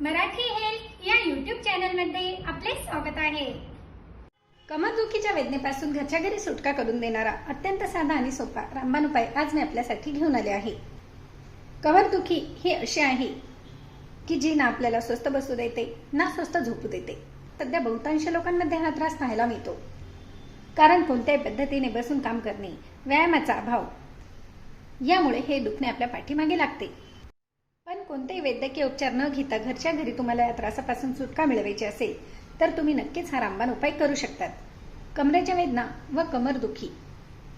Marathi health या YouTube चॅनलमध्ये आपले स्वागत आहे. कमरदुखीच्या वेदनेपासून घरच्या घरी सुटका करून देणारा अत्यंत साधा आणि सोपा रामबाण उपाय आज मी आपल्यासाठी घेऊन आले आहे. कमरदुखी ही अशी आहे की जी ना आपल्याला स्वस्त बसू देते ना स्वस्त झोपू देते. सध्या बहुतांश लोकांमध्ये हा त्रास पाहायला मिळतो. कारण कोणत्याही पद्धतीने बसून काम करणे व्यायामाचा अभाव यामुळे हे दुखणे आपल्या पाठीमागे लागते. कोणतेही वैद्यकीय उपचार न घेता घरच्या घरी तुम्हाला या त्रासापासून सुटका मिळवायची असेल तर तुम्ही नक्कीच हा रामबाण उपाय करू शकतात. कमरेच्या वेदना व कमरदुखी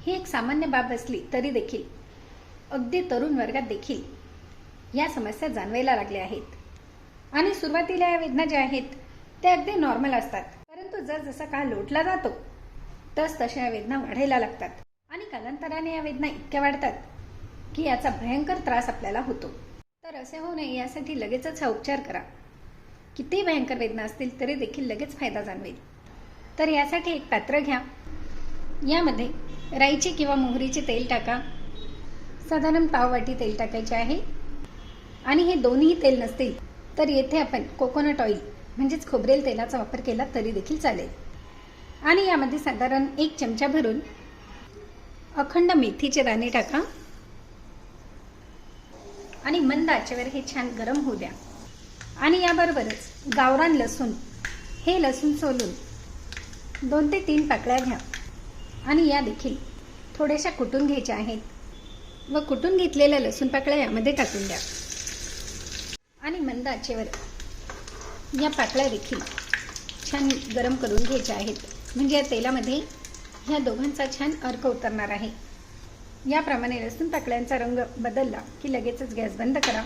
ही एक सामान्य बाब असली तरी देखील अगदी तरुण वर्गात देखील या समस्या जाणवायला लागल्या आहेत. आणि सुरुवातीला या वेदना ज्या आहेत त्या अगदी नॉर्मल असतात. परंतु जसजसा काळ लोटला जातो तस तशा या वेदना वाढायला लागतात. आणि कालांतराने या वेदना इतक्या वाढतात की याचा भयंकर त्रास आपल्याला होतो. असे होऊ नये यासाठी लगेचच हा उपचार करा. किती भयंकर वेदना असतील तरी देखील लगेच फायदा जाणवेल. तर यासाठी एक पात्र घ्या. यामध्ये राईचे किंवा मोहरीचे तेल टाका. साधारण पाववाटी तेल टाकायचे आहे. आणि हे दोन्ही तेल नसतील तर येथे आपण कोकोनट ऑइल म्हणजेच खोबरेल तेलाचा वापर केला तरी देखील चालेल. आणि यामध्ये साधारण एक चमचा भरून अखंड मेथीचे दाणे टाका. आणि मंद आचेवर हे छान गरम होऊ द्या. आणि याबरोबरच गावरान लसूण हे लसूण सोलून दोन ते तीन पाकळ्या घ्या. आणि या देखील थोड्याशा कुटून घ्यायच्या आहेत व कुटून घेतलेल्या लसूण पाकळ्या यामध्ये टाकून द्या. आणि मंद आचेवर या पाकळ्या देखील छान गरम करून घ्यायच्या आहेत. म्हणजे या तेलामध्ये ह्या दोघांचा छान अर्क उतरणार आहे. याप्रमाणे लसूण पाकळ्यांचा रंग बदलला की लगेचच गॅस बंद करा.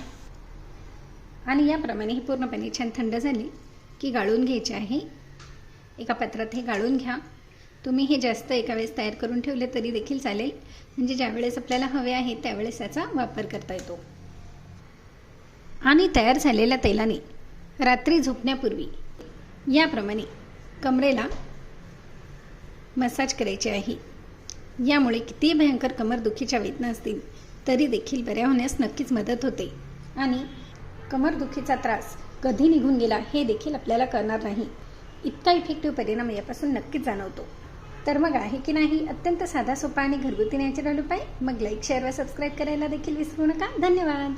आणि याप्रमाणे ही पूर्णपणे छान थंड झाली की गाळून घ्यायचे आहे. एका पात्रात हे गाळून घ्या. तुम्ही हे जास्त एका वेळेस तयार करून ठेवले तरी देखील चालेल. म्हणजे ज्यावेळेस आपल्याला हवे आहे त्यावेळेस याचा वापर करता येतो. आणि तयार झालेल्या तेलाने रात्री झोपण्यापूर्वी याप्रमाणे कमरेला मसाज करायची आहे. यामुळे कितीही भयंकर कमरदुखीच्या वेदना असतील तरी देखील बऱ्या होण्यास नक्कीच मदत होते. आणि कमरदुखीचा त्रास कधी निघून गेला हे देखील आपल्याला कळणार नाही. इतका इफेक्टिव्ह परिणाम यापासून नक्कीच जाणवतो. तर मग आहे की नाही? अत्यंत साधा सोपा आणि घरगुती नॅचरल उपाय? मग लाईक शेअर व सबस्क्राईब करायला देखील विसरू नका. धन्यवाद!